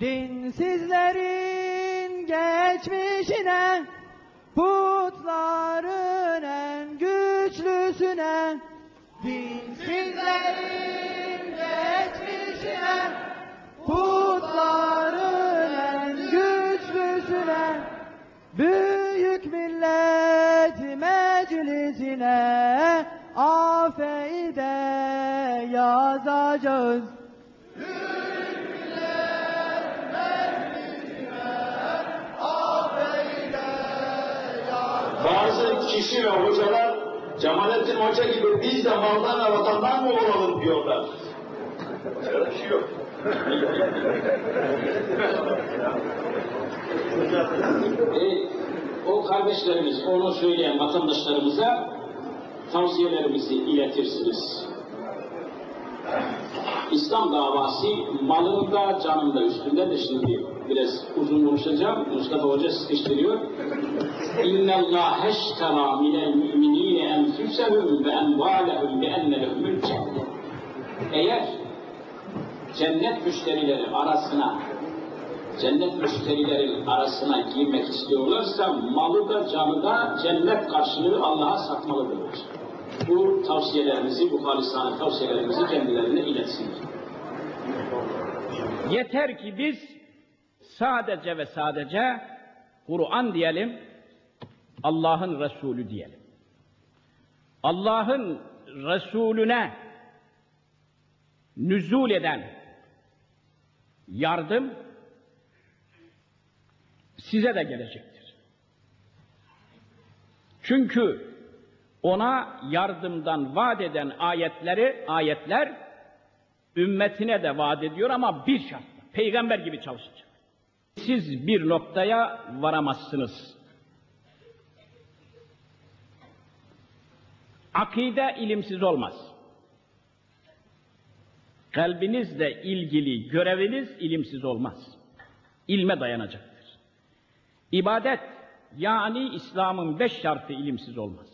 Dinsizlerin geçmişine, putların en güçlüsüne, dinsizlerin geçmişine, putların en güçlüsüne, büyük millet meclisine, afeyde yazacağız. Bazı kişi ve hocalar Cemalettin Hoca gibi biz de maldan ve vatandan mı olalım diyorlar. Öyle bir şey yok. E, o kardeşlerimiz, onu söyleyen vatandaşlarımıza tavsiyelerimizi iletirsiniz. İslam davası malında, canında, üstünde de şimdi biraz uzun konuşacağım. Mustafa Hoca sıkıştırıyor. Eştera minel müminine enfusehum ve envalehum bi enne lehumul cennet. Eğer cennet müşterileri arasına cennet müşterilerin arasına girmek istiyorlarsa malı da canı da cennet karşılığı Allah'a satmalıdırlar. Bu tavsiyelerimizi, bu halisane tavsiyelerimizi kendilerine iletsinler. Yeter ki biz sadece ve sadece Kur'an diyelim, Allah'ın Resulü diyelim. Allah'ın Resulüne nüzul eden yardım size de gelecektir. Çünkü ona yardımdan vaat eden ayetleri, ayetler ümmetine de vaat ediyor ama bir şartla, peygamber gibi çalışacak. Siz bir noktaya varamazsınız. Akide ilimsiz olmaz. Kalbinizle ilgili göreviniz ilimsiz olmaz. İlme dayanacaktır. İbadet yani İslam'ın beş şartı ilimsiz olmaz.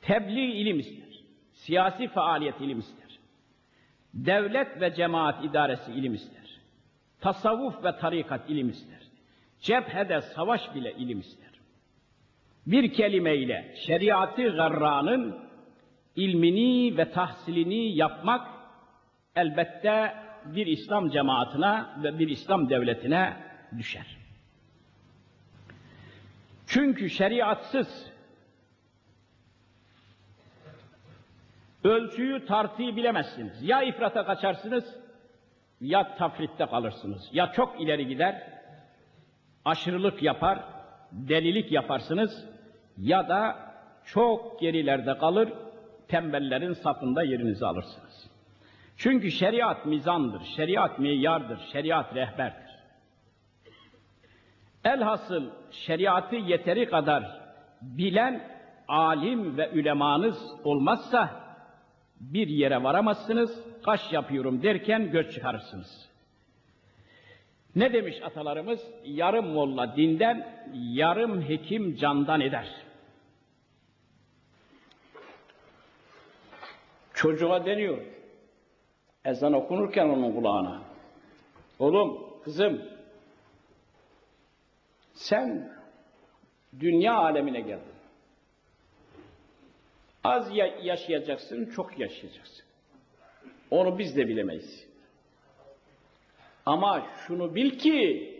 Tebliğ ilim ister. Siyasi faaliyet ilim ister. Devlet ve cemaat idaresi ilim ister. Tasavvuf ve tarikat ilim ister. Cephede savaş bile ilim ister. Bir kelimeyle şeriatı garranın ilmini ve tahsilini yapmak elbette bir İslam cemaatine ve bir İslam devletine düşer. Çünkü şeriatsız ölçüyü tartıyı bilemezsiniz. Ya ifrata kaçarsınız ya tafritte kalırsınız. Ya çok ileri gider, aşırılık yapar, delilik yaparsınız ya da çok gerilerde kalır, tembellerin safında yerinizi alırsınız. Çünkü şeriat mizandır, şeriat miyardır, şeriat rehberdir. Elhasıl şeriatı yeteri kadar bilen alim ve ülemanız olmazsa bir yere varamazsınız, kaş yapıyorum derken göç çıkarırsınız. Ne demiş atalarımız? Yarım molla dinden, yarım hekim candan eder. Çocuğa deniyor. Ezan okunurken onun kulağına. Oğlum, kızım, sen dünya alemine geldin. Az ya yaşayacaksın, çok yaşayacaksın. Onu biz de bilemeyiz. Ama şunu bil ki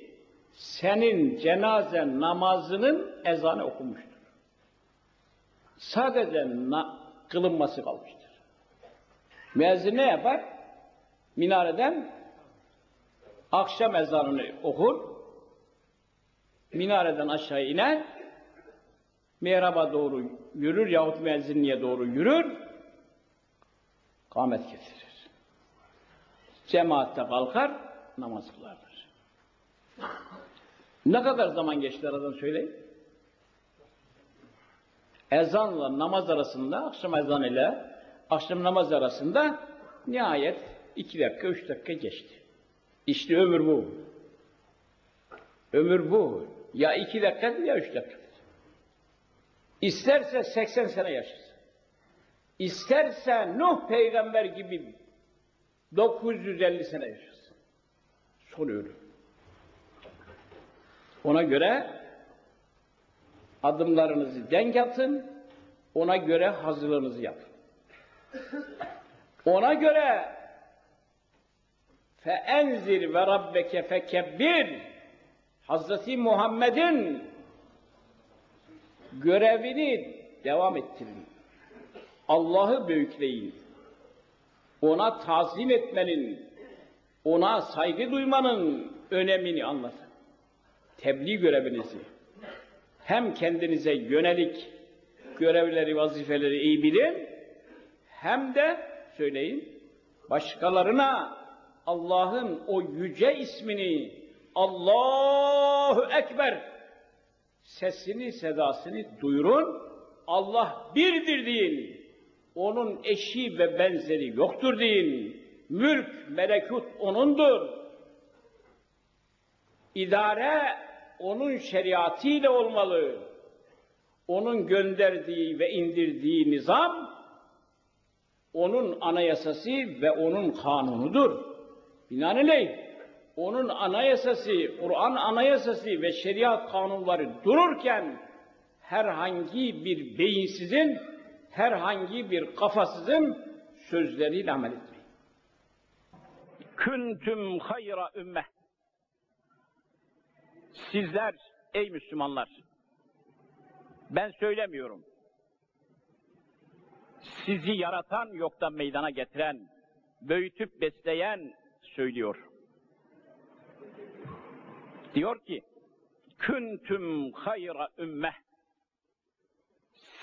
senin cenaze namazının ezanı okunmuştur. Sadece kılınması kalmıştır. Müezzin ne yapar? Minareden akşam ezanını okur, minareden aşağı iner, mihraba doğru yürür yahut müezzinliğe doğru yürür, kâmet getirir. Cemaatte kalkar, namaz kılarlar. Ne kadar zaman geçti aradan söyleyin? Ezanla namaz arasında, akşam ezanı ile akşam namaz arasında nihayet iki dakika, üç dakika geçti. İşte ömür bu. Ömür bu. Ya iki dakikadır ya üç dakikadır. İsterse 80 sene yaşasın. İsterse Nuh peygamber gibi 950 sene yaşasın. Son ölüm. Ona göre adımlarınızı denk atın, ona göre hazırlığınızı yapın. Ona göre feenzir ve rabbeke fekebbir Hazreti Muhammed'in görevini devam ettirin. Allah'ı büyükleyin. Ona tazim etmenin, ona saygı duymanın önemini anlatın. Tebliğ görevinizi hem kendinize yönelik görevleri, vazifeleri iyi bilin, hem de söyleyin, başkalarına Allah'ın o yüce ismini Allahu Ekber sesini, sedasını duyurun. Allah birdir deyin. Onun eşi ve benzeri yoktur deyin. Mülk, melekut O'nundur. İdare O'nun şeriatıyla olmalı. O'nun gönderdiği ve indirdiği nizam O'nun anayasası ve O'nun kanunudur. Binaenaleyh onun anayasası, Kur'an anayasası ve şeriat kanunları dururken herhangi bir beyinsizin, herhangi bir kafasızın sözleriyle amel etmeyin. Küntüm hayra ümmeh. Sizler ey Müslümanlar, ben söylemiyorum. Sizi yaratan yoktan meydana getiren, büyütüp besleyen söylüyor. Diyor ki, küntüm hayra ümmeh.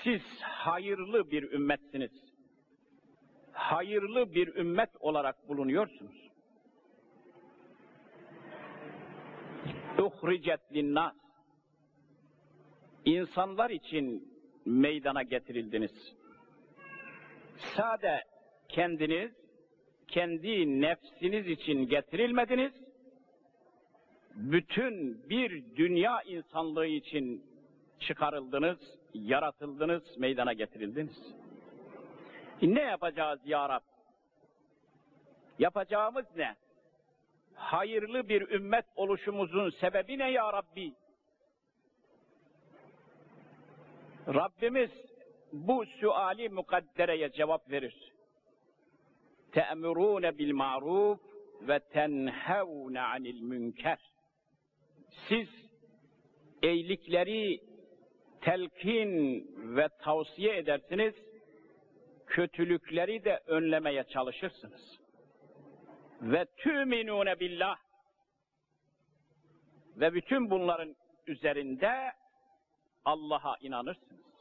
Siz hayırlı bir ümmetsiniz. Hayırlı bir ümmet olarak bulunuyorsunuz. Uhricet linnas. İnsanlar için meydana getirildiniz. Sade kendiniz, kendi nefsiniz için getirilmediniz, bütün bir dünya insanlığı için çıkarıldınız, yaratıldınız, meydana getirildiniz. Ne yapacağız ya Rab? Yapacağımız ne? Hayırlı bir ümmet oluşumuzun sebebi ne ya Rabbi? Rabbimiz bu suali mukaddereye cevap verir. Te'murûne bil ma'ruf ve tenhevne anil münker. Siz iyilikleri telkin ve tavsiye edersiniz, kötülükleri de önlemeye çalışırsınız. Ve tüminune billah ve bütün bunların üzerinde Allah'a inanırsınız.